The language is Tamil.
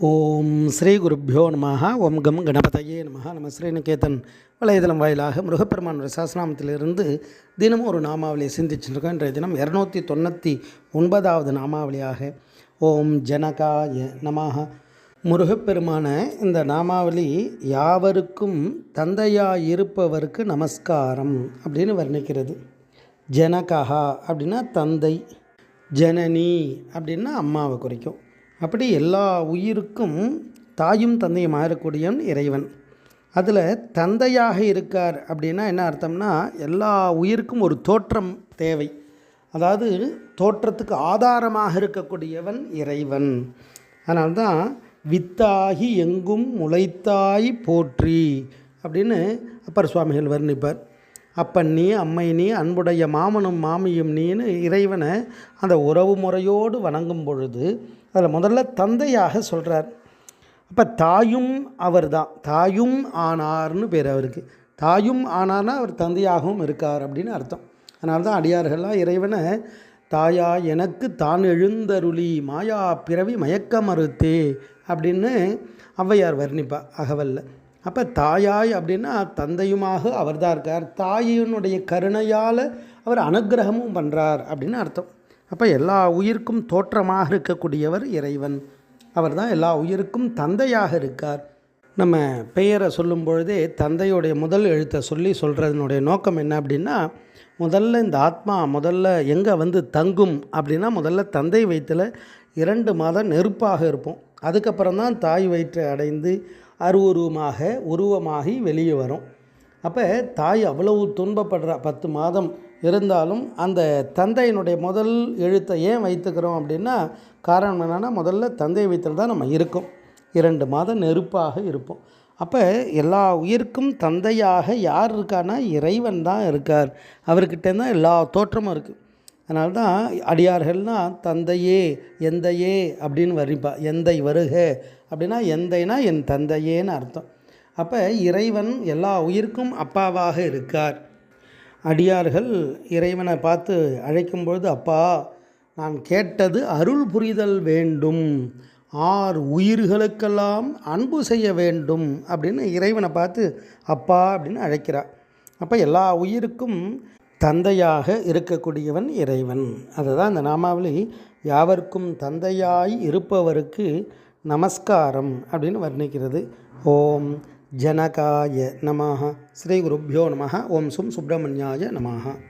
ஓம் ஸ்ரீ குருப்பியோ நம ஓம் கம் கணபதையே நம நம்ம ஸ்ரீநிகேதன் வலைதளம் வாயிலாக முருகப்பெருமான் சாசனாமத்திலிருந்து தினமும் ஒரு நாமாவளியை சிந்திச்சுருக்கோம் இன்றைய தினம் இரநூத்தி தொண்ணூற்றி ஒன்பதாவது நாமாவளியாக ஓம் ஜனகாய நமஹ. முருகப்பெருமான இந்த நாமாவளி யாவருக்கும் தந்தையாயிருப்பவருக்கு நமஸ்காரம் அப்படின்னு வர்ணிக்கிறது. ஜனகா அப்படின்னா தந்தை ஜனனி அப்படின்னா அம்மாவை குறிக்கும். அப்படி எல்லா உயிருக்கும் தாயும் தந்தையும் மாறக்கூடியவன் இறைவன். அதில் தந்தையாக இருக்கார் அப்படின்னா என்ன அர்த்தம்னா எல்லா உயிருக்கும் ஒரு தோற்றம் தேவை. அதாவது தோற்றத்துக்கு ஆதாரமாக இருக்கக்கூடியவன் இறைவன். அதனால்தான் வித்தாகி எங்கும் முளைத்தாய் போற்றி அப்படின்னு அப்பர் சுவாமிகள் வர்ணிப்பார். அப்பன் நீ அம்மை நீ அன்புடைய மாமனும் மாமியும் நீன்னு இறைவனை அந்த உறவு முறையோடு வணங்கும் பொழுது அதில் முதல்ல தந்தையாக சொல்கிறார் அப்போ தாயும் அவர் தான் தாயும் ஆனார்னு பேர் அவருக்கு. தாயும் ஆனார்னா அவர் தந்தையாகவும் இருக்கார் அப்படின்னு அர்த்தம். அதனால தான் அடியார்கள்லாம் இறைவனை தாயா எனக்கு தான் எழுந்தருளி மாயா பிறவி மயக்க மறுத்தே அப்படின்னு ஔவையார் வர்ணிப்பா அகவல்ல. அப்போ தாயாய் அப்படின்னா தந்தையுமாக அவர் தான் இருக்கார். தாயினுடைய கருணையால் அவர் அனுகிரகமும் பண்ணுறார் அப்படின்னு அர்த்தம். அப்போ எல்லா உயிருக்கும் தோற்றமாக இருக்கக்கூடியவர் இறைவன். அவர் தான் எல்லா உயிருக்கும் தந்தையாக இருக்கார். நம்ம பெயரை சொல்லும் பொழுதே தந்தையுடைய முதல் எழுத்தை சொல்லி சொல்கிறதுனுடைய நோக்கம் என்ன அப்படின்னா முதல்ல இந்த ஆத்மா முதல்ல எங்கே வந்து தங்கும் அப்படின்னா முதல்ல தந்தை வயிற்றில் இரண்டு மாதம் நெருப்பாக இருப்போம். அதுக்கப்புறம் தான் தாய் வயிற்றை அடைந்து அருவுருவமாக உருவமாகி வெளியே வரும். அப்போ தாய் அவ்வளவு துன்பப்படுற. பத்து மாதம் இருந்தாலும் அந்த தந்தையினுடைய முதல் எழுத்தை ஏன் வைத்துக்கிறோம் அப்படின்னா காரணம் என்னென்னா முதல்ல தந்தை வயிற்றில் தான் நம்ம இருக்கோம். இரண்டு மாதம் நெருப்பாக இருப்போம். அப்போ எல்லா உயிருக்கும் தந்தையாக யார் இருக்கான்னா இறைவன் தான் இருக்கார். அவர்கிட்ட தான் எல்லா தோற்றமும் இருக்குது அதனால தான் அடியார்கள்னால் தந்தையே எந்தையே அப்படின்னு வரிப்பா எந்தை வருக அப்படின்னா எந்தைனா என் தந்தையேன்னு அர்த்தம். அப்போ இறைவன் எல்லா உயிருக்கும் அப்பாவாக இருக்கார். அடியார்கள் இறைவனை பார்த்து அழைக்கும்பொழுது அப்பா நான் கேட்டது அருள் புரிதல் வேண்டும். ஆர் உயிர்களுக்கெல்லாம் அன்பு செய்ய வேண்டும் அப்படின்னு இறைவனை பார்த்து அப்பா அப்படின்னு அழைக்கிறார். அப்போ எல்லா உயிருக்கும் தந்தையாக இருக்கக்கூடியவன் இறைவன். அதுதான் இந்த நாமாவளி யாவர்க்கும் தந்தையாய் இருப்பவருக்கு நமஸ்காரம் அப்படின்னு வர்ணிக்கிறது. ஓம் ஜனகாய நமஹ. ஸ்ரீ குருப்பியோ நமஹ. ஓம் சும் சுப்பிரமணியாய நமஹா.